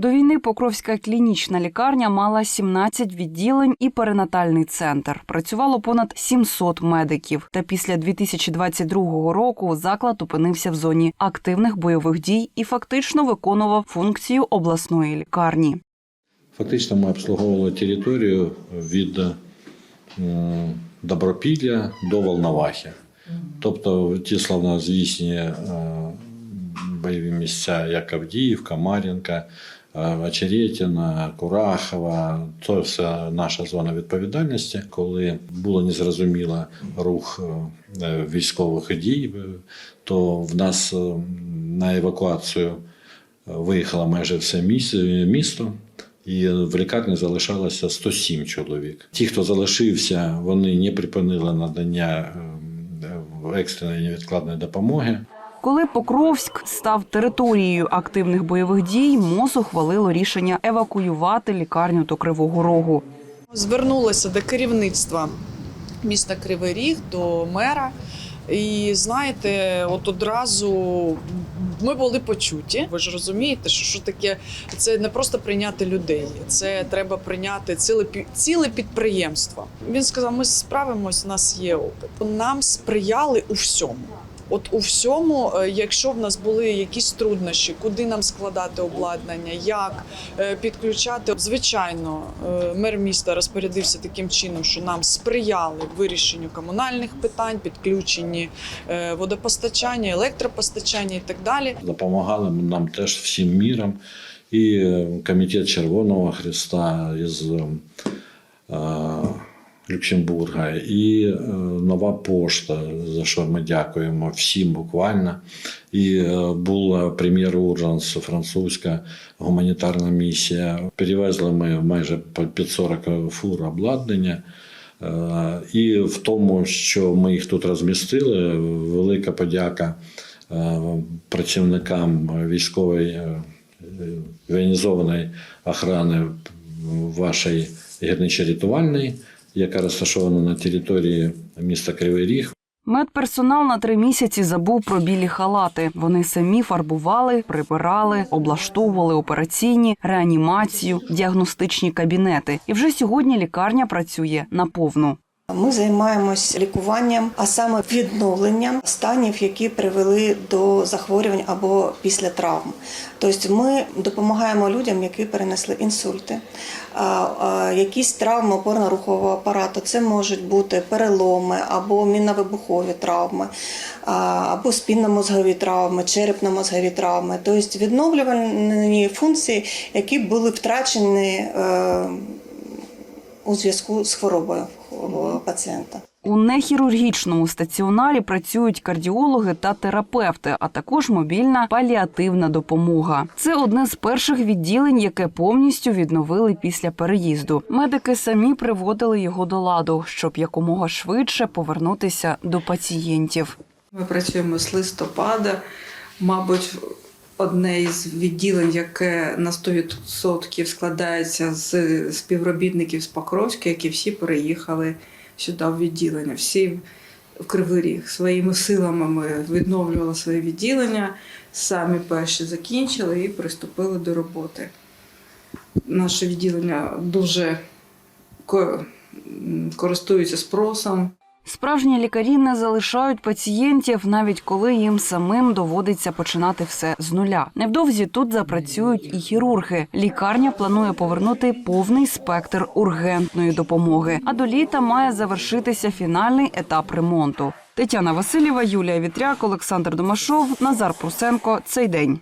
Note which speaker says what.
Speaker 1: До війни Покровська клінічна лікарня мала 17 відділень і перинатальний центр. Працювало понад 700 медиків. Та після 2022 року заклад опинився в зоні активних бойових дій і фактично виконував функцію обласної лікарні.
Speaker 2: Фактично ми обслуговували територію від Добропілля до Волновахи. Тобто ті славнозвісні е, бойові місця, як Авдіївка, Мар'їнка, е, Курахова, це все наша зона відповідальності. Коли було незрозуміло рух е, військових дій, е, то в нас е, на евакуацію виїхало майже все міс- місто. І в лікарні залишалося 107 чоловік. Ті, хто залишився, вони не припинили надання екстреної невідкладної допомоги.
Speaker 1: Коли Покровськ став територією активних бойових дій, МОЗ ухвалило рішення евакуювати лікарню до Кривого Рогу.
Speaker 3: Звернулася до керівництва міста Кривий Ріг, до мера. І знаєте, от одразу ми були почуті. Ви ж розумієте, що, що таке це не просто прийняти людей, це треба прийняти ціле ціле підприємство. Він сказав: ми справимось, у нас є опит. Нам сприяли у всьому. От у всьому, е, якщо в нас були якісь труднощі, куди нам складати обладнання, як е, підключати. Звичайно, е, мер міста розпорядився таким чином, що нам сприяли вирішенню комунальних питань, підключенні водопостачання, електропостачання і так далі.
Speaker 2: Допомагали нам теж всім міром. І комітет Червоного Христа із Люксембурга, і е, нова пошта, за що ми дякуємо всім буквально. І е, була прем'єр Уржанс, французька гуманітарна місія. Перевезли ми майже по 540 фур обладнання. Е, І в тому, що ми їх тут розмістили, велика подяка е, працівникам військової е, воєнізованої охорони вашої гірничо-рятувальної, яка розташована на території міста Кривий Ріг.
Speaker 1: Медперсонал на три місяці забув про білі халати. Вони самі фарбували, прибирали, облаштовували операційні, реанімацію, діагностичні кабінети. І вже сьогодні лікарня працює наповну.
Speaker 4: Ми займаємось лікуванням, а саме відновленням станів, які привели до захворювань або після травм. Тобто ми допомагаємо людям, які перенесли інсульти, якісь травми опорно-рухового апарату. Це можуть бути переломи або мінно-вибухові травми, або спінномозгові травми, черепно-мозгові травми. Тобто відновлювальні функції, які були втрачені. е, у зв'язку з хворобою пацієнта.
Speaker 1: У нехірургічному стаціонарі працюють кардіологи та терапевти, а також мобільна паліативна допомога. Це одне з перших відділень, яке повністю відновили після переїзду. Медики самі приводили його до ладу, щоб якомога швидше повернутися до пацієнтів.
Speaker 5: Ми працюємо з листопада. Мабуть, одне із відділень, яке на 100% складається з співробітників з Покровська, які всі переїхали сюди в відділення. Всі в Кривий Ріг. Своїми силами ми відновлювали своє відділення, самі перші закінчили і приступили до роботи. Наше відділення дуже користується спросом.
Speaker 1: Справжні лікарі не залишають пацієнтів, навіть коли їм самим доводиться починати все з нуля. Невдовзі тут запрацюють і хірурги. Лікарня планує повернути повний спектр ургентної допомоги. А до літа має завершитися фінальний етап ремонту. Тетяна Васильєва, Юлія Вітряк, Олександр Домашов, Назар Прусенко. Цей день.